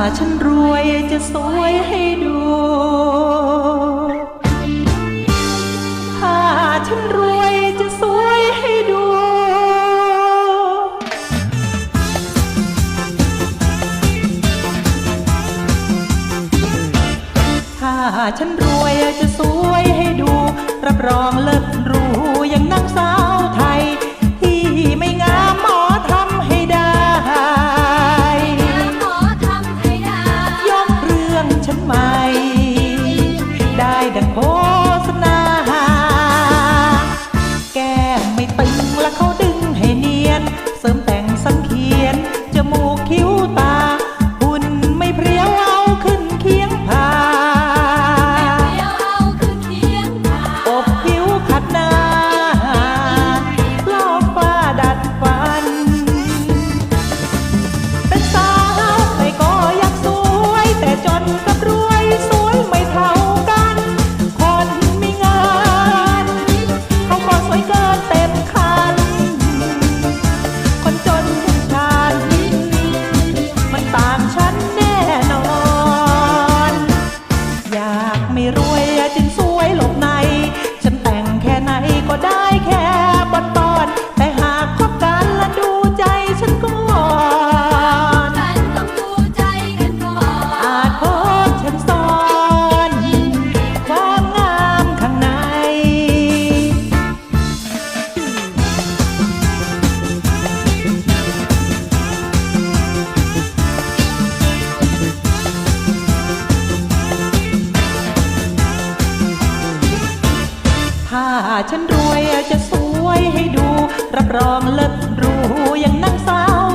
าฉันรวยจะสวยให้ดู ถ้าฉันรวยจะสวยให้ดู ถ้าฉันรวยจะสวยให้ดู รับรองเลิศร จนกับรู้ ฉันรวยจะสวยให้ดู รับรองเลิศรู้อย่างนางสาว